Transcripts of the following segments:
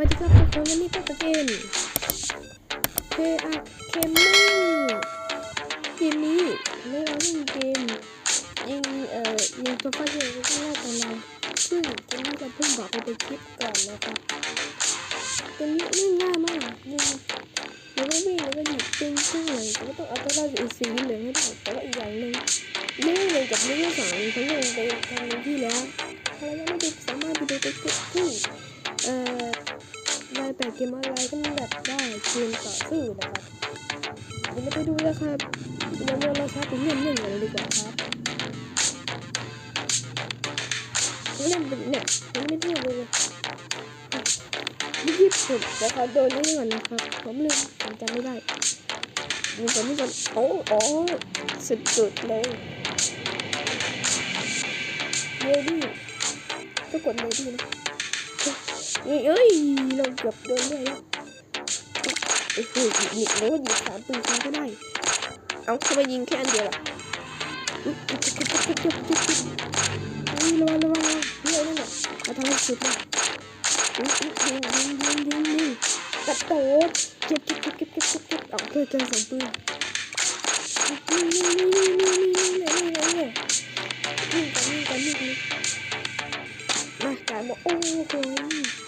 วัสดีครับทุกคนวันนี้พบกับเกมเคอาเคมเมอร์เกมนี้ไม่เราเล่นเกมยิงเอ่อยิงตัวฟ้าเยอะก็ไล่ตามเราซึ่งเกมนี้เราเพิ่งบอกไปเป็นคลิปก่อนนะครับเกมนี้เล่ง่ายมากยิงแล้วก็วิ่งแล้วก็หยิบเป็นเครื่งเลยก็ต้องเอาตัวรอดจาอีกสีเหลืองให้ได้แต่ว่าอีกอย่างหนึ่งเล่นเลยกับเรื่องสองทั้งเรื่องไปทางที่แล้วถ้าเรายังไม่ดูสามารถไปดูตัวที่เอ่อ แต่เกมออนไลน์ก็มีแบบได้เกมต่อสู้นะครับเดี๋ยวเราไปดูแล้วครับเดี๋ยวเราช้าไปเล่นเล่นกันเลยดีกว่าครับเล่นเป็นเนี่ยผมไม่ได้เลยยี่สิบสุดแต่ขอโดนนี่ก่อนนะครับผมลืมผมจำไม่ได้มีคนนี่ก่อนโอ้โอ้สุดสุดๆเลยเยดี้ก็กดเยดี้นะ เอ้ยเอ้ยเราเกือบโดนเลยแล้วโอ้โหหยิบแล้วก็หยิบสามปืนก็ได้ เอาทำไมยิงแค่อันเดียวล่ะอุ๊ยจุ๊บจุ๊บจุ๊บจุ๊บจุ๊บจุ๊บอุ๊ยระวังระวังระวังเรื่องนั่นแหละมาทำให้สุดเลยอุ๊ยอุ๊ยยิงยิงยิงยิงยิงกระโดดเก็บเก็บเก็บเก็บเก็บเก็บเก็บเอาเจอเจอสองปืนนี่นี่นี่นี่นี่นี่นี่นี่นี่นี่กันนี่กันนี่กันมาจ่ายหมดโอ้โห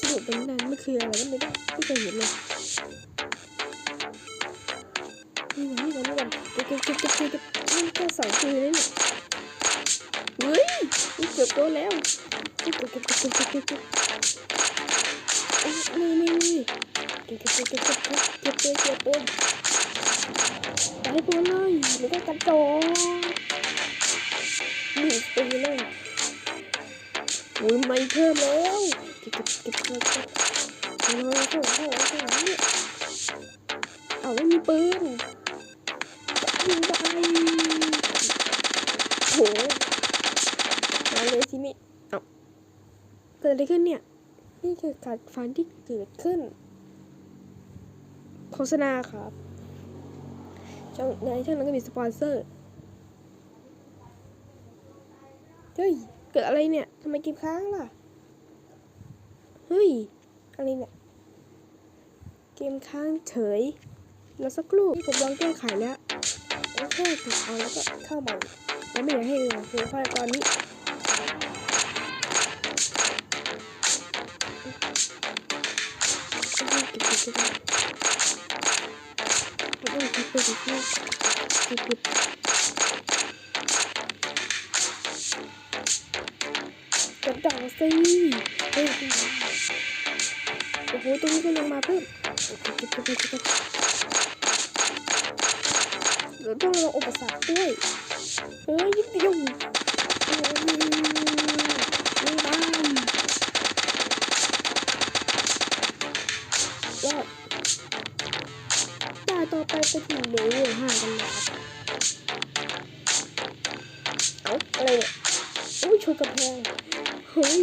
สรุปเป็นนานมันคืออะไรก็ไม่ได้ไม่เคยเห็นเลยนี่ก่อนนี่ก่อนนี่ก่อนเก็บเก็บเก็บเก็บเก็บเก็บนี่แค่สองคืนนี่เนี่ยเฮ้ยนี่เกือบโดนแล้วเก็บเก็บเก็บเก็บเก็บเก็บเก็บเอ้ยนี่นี่นี่เก็บเก็บเก็บเก็บเก็บเก็บเก็บเก็บเก็บได้ตัวเลยไม่ได้กระโดดนี่งตีเลยอุ้ยไม่เพิ่มแล้ว เก็บเก็บเก็บเก็บเก็บโอ้โหโอ้โหเนี่ยเอาไม่มีปืนยิงไปโหมาเลยทีนี้เอาเกิดอะไรขึ้นเนี่ย นี่คือการฟันที่เกิดขึ้น โฆษณาครับช่องในช่องนั้นก็มีสปอนเซอร์ เฮ้ย เกิดอะไรเนี่ย ทำไมเกมค้างล่ะเเฮ้ย อะไรเนี่ย เกมค้างเฉยแล้วสักครู่ที่ผมลองแก้ไขายแล้วโอเคผมเอาแล้วก็เข้ามาแล้วไม่อยากให้ลงคือเพราะตอนนี้กระดองสิ โอ้โหตรงนี้ก็ลงมาเพิ่มเราต้องระวังอุปสรรคด้วยเฮ้ยยิบเดียวโอ้ยไม่บ้านยอดตาต่อไปไปถึงเลเวห้างกันนะครับเอ้าอะไรเนี่ยโอ้ยชนกระแพงเฮ้ย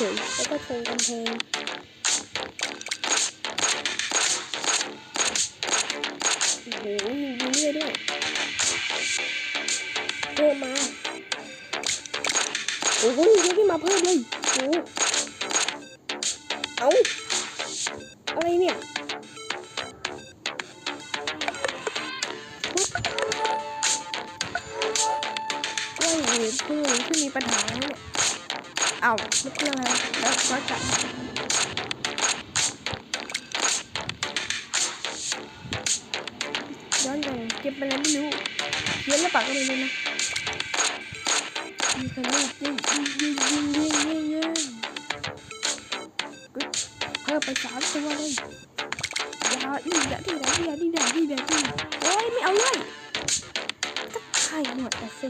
เฉยแล้วก็เทกำแพงโอ้โหมีเรื่อยด้วยเพิ่มมาโอ้โหเยิงขึ้นมาเพิ่มเลยโอ้ วก็จะย้อนยังเก็บไปแล้วไม่รู้เขียนแล้วปากก็ไม่รู้นะมีคนเล่นยิงยิงยิงยิงยิงยิงยิงก็เพิ่มไปสามตัวเลยอย่าอีอย่าที่ไหนอย่าที่ไหนที่ไหนที่ไหนโอ้ยไม่เอาเลยก็ใครหมดอะสิ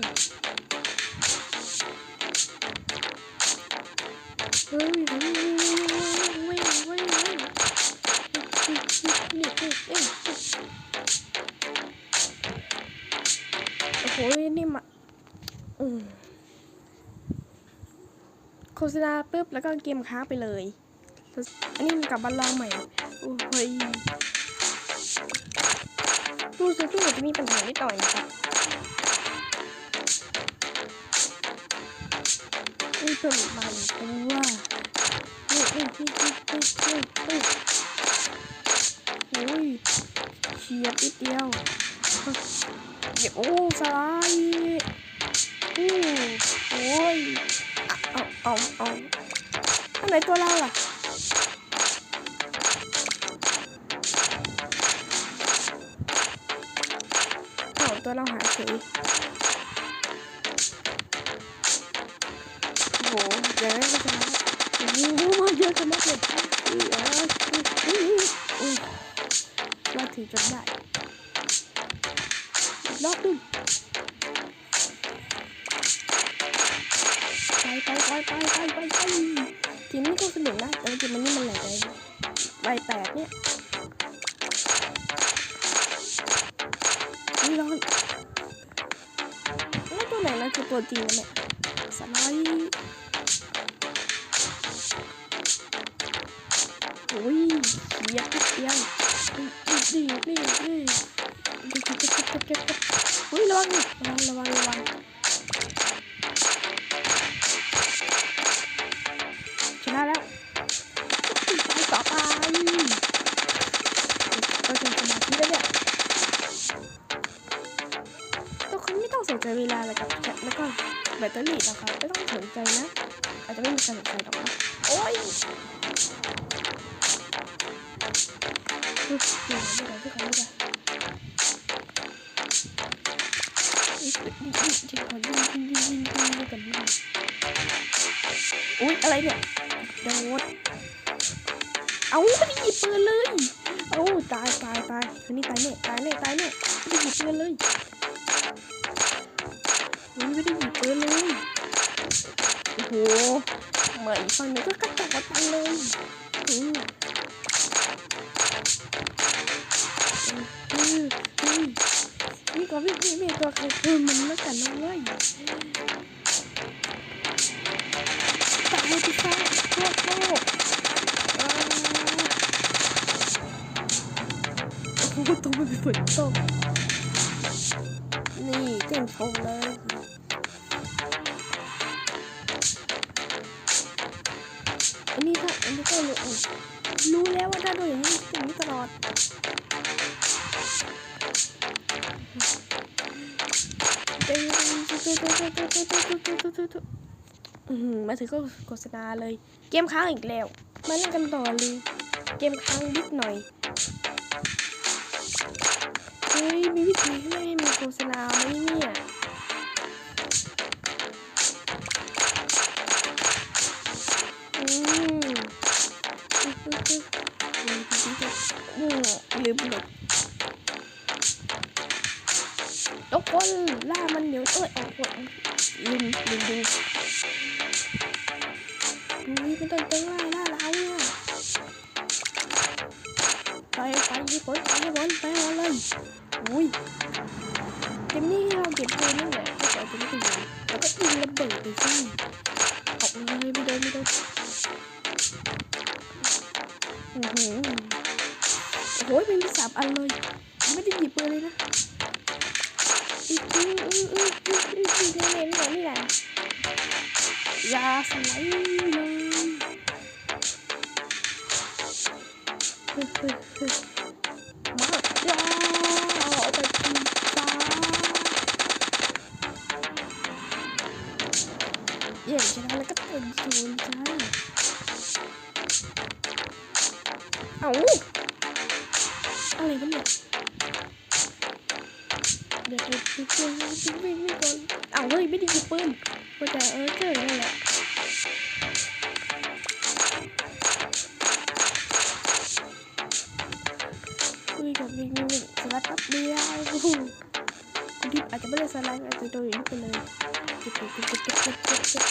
เฮ้ยเฮ้ยเฮ้ยเฮ้ยเฮ้ยนี่นี่นี่โอ้โหนี่มาอืมโฆษณาปุ๊บแล้วก็เกมค้างไปเลย อันนี้มันกลับมาลองใหม่ โอ้ยรู้สึกว่าจะมีปัญหานิดหน่อยนะครับ นี่เพิ่มอีกมาหนึ่งตัวเฮ้ยเฮ้ยเฮ้ยเฮ้ยเฮ้ยเฮ้ยโอ้ยเฉียดนิดเดียวเดี๋ยวโอ้สลด์โอ้โอ้ยเอาเอาเอาอันไหนตัวเราล่ะตัวเราหายเฉย อ้โอย่างนั้นก็ชนะโอ้โหมาเยอะขนาดเลยออเออเออเราถือจนได้รอบนึงไปไปไปไปไปไปไปทีมนี้ก็สนุกนะแต่ว่าทีมมันนี่มันแหลกเลยใบแปดเนี่ยนี่ร้อนแล้วตัวไหนนะคือตัวจริงนเนี่ย สไลด์โอ้ยเสียบเดียวนี่นี่นี่นี่เก็บเก็บเก็บเก็บเก็บเก็บเฮ้ยระวังระวังระวังระวัง แบตเตอรี่นะคะไม่ต้องสนใจนะอาจจะไม่มีการสนใจหรอกนะโอ้ยอุ๊ยเดี๋ยวเดี๋ยวเดี๋ยวเดี๋ยวเดี๋ยวอุ๊ยยิงยิงยิงขอยิงยิงยิงยิงยิงด้วยกันด้วยอุ้ยอะไรเนี่ยโดนเอาไม่ได้หยิบปืนเลย เอาตายตายตายคนนี้ตายแน่ตายแน่ตายแน่ไม่ได้หยิบปืนเลย นี่ก็พี่พี่พี่ตัวใครคือมันแล้วกันนะเว้ยตายไปซะโคตรโคตรโอ้โหตกไปเป็นฝนตกนี่เต็มทงเลยอันนี้ถ้าอันนี้ก็รู้รู้แล้วว่าถ้าโดนอย่างนี้อย่างนี้ตลอด มาถึงก็โฆษณาเลย เกมค้างอีกแล้ว มาเล่นกันต่อเลย เกมค้างนิดหน่อย เฮ้ย มีวิธีให้ไม่ให้มีโฆษณาไหมเนี่ยอืมอืมลืมหลบ ทุกคนล่ามันเดี๋ยวเอ้ยออกหมดลืมลืมดูนี่เป็นต้นต้นล่าล่าเราเนี่ยไปไปญี่ปุ่นไปญี่ปุ่นไปหมดเลยอุ้ยเกมนี้เราเก็บเงินนั่นแหละก็จะเป็นไรแล้วก็ยิงระเบิดไปสิออกเลยไม่เดินไม่เดินอือหือโอ้โหเป็นสามอันเลยไม่ได้หยิบปืนเลยนะ em làm đi làm ra xong lấy luôn mở ra ở đây chúng ta yeah cho nó là cách hình xuống trái ấu วิ่งวิ่งวิ่งวิ่งก่อนอ้าวเฮ้ยไม่ได้ยิงปืนก็จะเออเจอนี่แหละวิ่งกับวิ่งวิ่งสลัดแป๊บเดียวคุณดิบอาจจะไม่ได้สลัดอาจจะโดนอย่างนี้ไปเลยจุดจุดจุดจุดจุดจุดจุด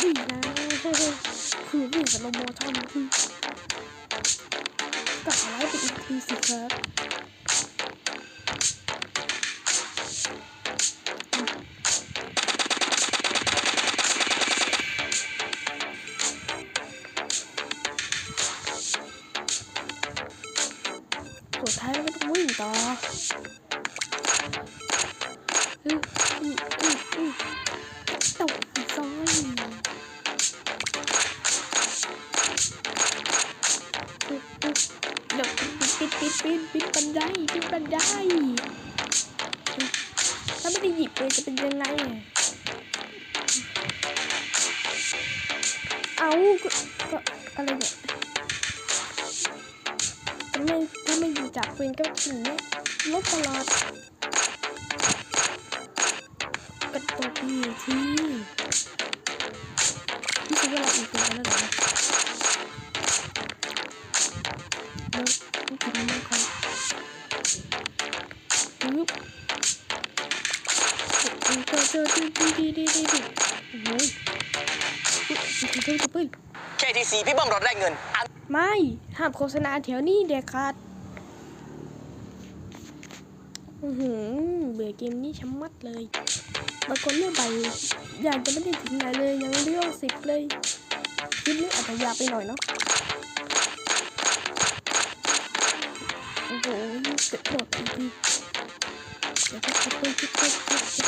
วิ่งนะคือวิ่งกับโลโม่ชั่นคือกลัไมาแล้วเป็นอีกทีสิครับ ปิดปิดปิดปิดบันไดปิดบันไดถ้าไม่ได้หยิบเลยจะเป็นยังไงเอาก็อะไรเนี่ยถ้าไม่ถ้าไม่อยู่จับปืนก็ถึงเนี้ยลบตลอดกระตกอีกทีนี่คือเวลาอีกแล้วเหรอแล้ว นมันก่อนปึ๊บเจอเจอดีดีดีดีดีดีโอ้โหปึ๊บปึ๊บปึ๊บปึ๊บ KTC พี่เบิ้มรถแรกเงิน ไม่ห้ามโฆษณาแถวนี้เด็ดขาดอือหือเบื่อเกมนี้ชะมัดเลยบางคนเลือกใบอยากจะไม่ได้ถึงไหนเลยยังเรื่องสิบเลยคลิปนี้อาจจะยาไปหน่อยเนาะ どう思ってたのに。私と一緒に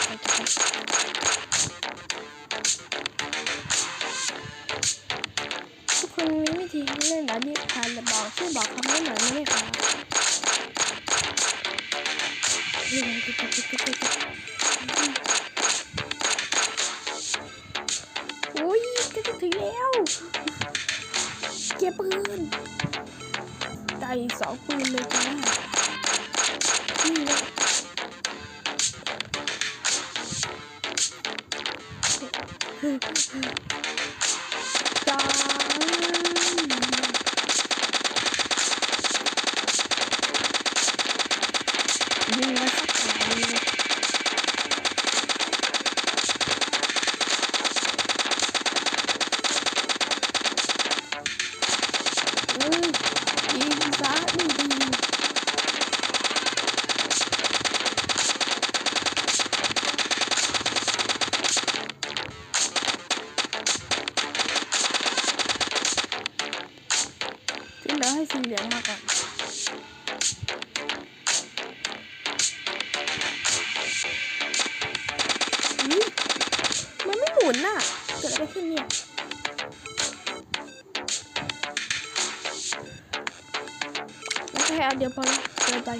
เดี๋ยวพอล้วเกินไป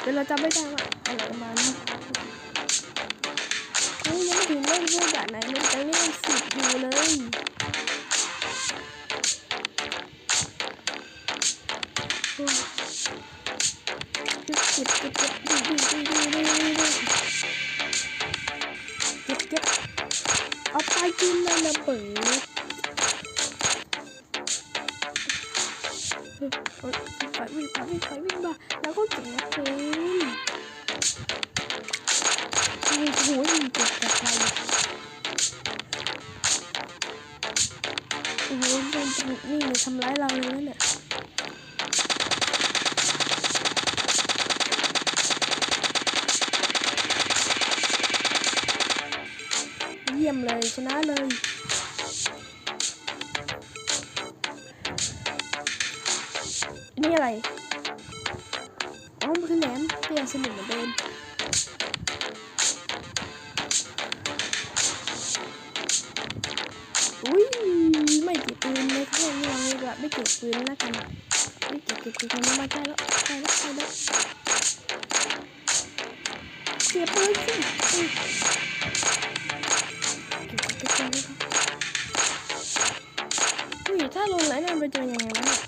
เดี๋ยวเราจำไม่ได้ว่าอะไรประมาณนี้เฮ้ยยังไม่ถึงเล่นเรื่องแบบไหนมันจะเล่นสิบอยู่เลยโอ้ยเก็บเก็บเก็บเก็บดีดีดีดีดีดีดีเก็บเก็บเอาไปกินเลยนะเบิด ชนะเลยนี่อะไร อ๋อมันคือแหลมก็ยังสนุกเหมือนเดิมอุ้ยไม่เก็บปืนเลยครับนี่เราแบบไม่เก็บปืนแล้วกันไม่เก็บเก็บเก็บมันมาใกล้แล้วใกล้แล้วใกล้แล้วเสียปืนสิ อุ้ยถ้าลงไหลนั่นไปเจอยังไงวะเนี่ย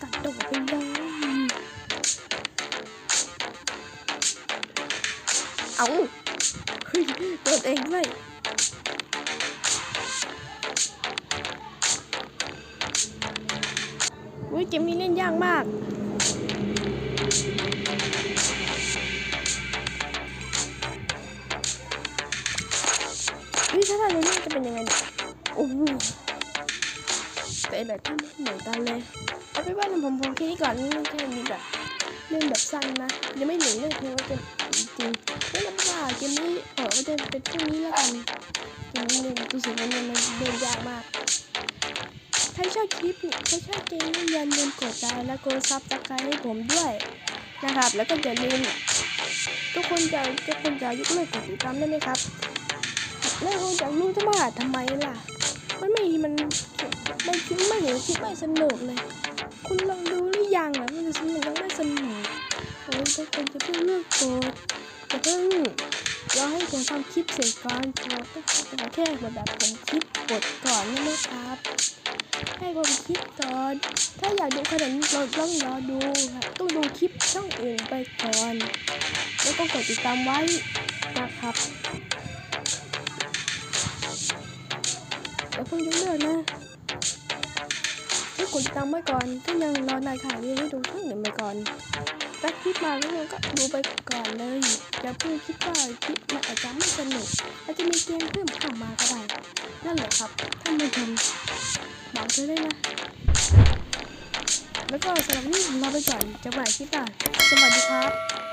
ตัดดอกไปเลยเอาเฮ้ยโดนเองด้วยอุ้ยเกมนี้เล่นยากมาก แต่ละท่านเหมือนกันเลยเอาไปนว่าผมพอแค่นี้ก่อนนี่แค่นี้แบบเล่นแบบสั้นนะยังไม่ถึงเรื่องเพลงว่าจะจริงๆไม่รับว่าเกมนี้เออมันจะเป็นพรุ่นี้แล้วกันเกมนี้เนี่ยตัวสีมันเนี่ยมันเล่นยากมากถ้าชอบคลิปนี้ถ้าชอบเกมนี้อย่าลืมกดไลค์และกดซับสไครต์ให้ผมด้วยนะครับ แล้วก็อย่าลืมทุกคนจะทุกคนจะยกเลิกกดติดตามได้ไหมครับแล้วคนจากรู้จะมาทำไมล่ะ มันไม่มัน มันคิดไม่เห็นคิดไม่สนุกเลย คุณลองดูหรือยังอะมันจะสนุกยังไม่สนุกโอ้ยทุกคนจะเพิ่งเลือกกดจะเพิ่งรอให้ผมทำคลิปเสร็จก่อนเราต้องแค่แบบผมคลิปกดก่อนนะไหมครับ ให้ผมคลิปก่อน ถ้าอยากดูขนาดนี้เราต้องรอดูครับต้องดูคลิปช่องอื่นไปก่อน แล้วก็กดติดตามไว้นะครับแล้วเพิ่งยกเลิกนะ กดติดตามไว้ก่อนถ้ายังรอนายข่าวนี้ไม่ดูช่องอื่นไปก่อนแต่คลิปมาแล้วเราก็ดูไปก่อนเลยอย่าเพิ่งคิดว่าคลิปมันอาจจะไม่สนุกอาจจะมีเกมเพิ่มเข้ามาก็ได้นั่นแหละครับท่านผู้ชมบอกไปเลยนะ แล้วก็สำหรับนี้ผมลาไปก่อนจะไปคลิปหน้าสวัสดีครับ